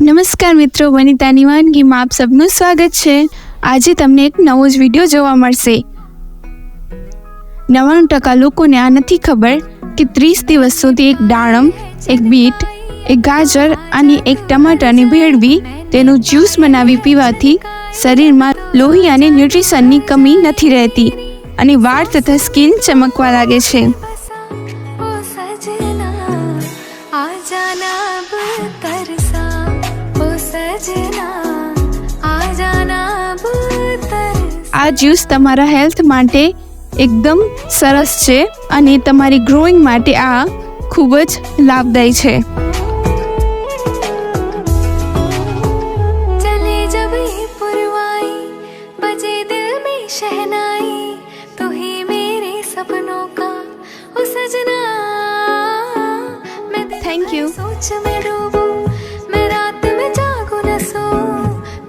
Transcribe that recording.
નમસ્કાર મિત્રો વનિતાની વાનગીમાં આપ સબનું સ્વાગત છે. આજે તમને એક નવો જ વીડિયો જોવા મળશે. નવ્વાણું ટકા લોકોને આ નથી ખબર કે ત્રીસ દિવસ સુધી એક દાણમ, એક બીટ, એક ગાજર અને એક ટમાટાને ભેળવી તેનું જ્યુસ બનાવી પીવાથી શરીરમાં લોહી અને ન્યુટ્રિશનની કમી નથી રહેતી અને વાળ તથા સ્કિન ચમકવા લાગે છે. આ જ્યુસ તમારા હેલ્થ માટે એકદમ સરસ છે અને તમારી ગ્રોઈંગ માટે આ ખૂબ જ લાભદાયી છે. Thank you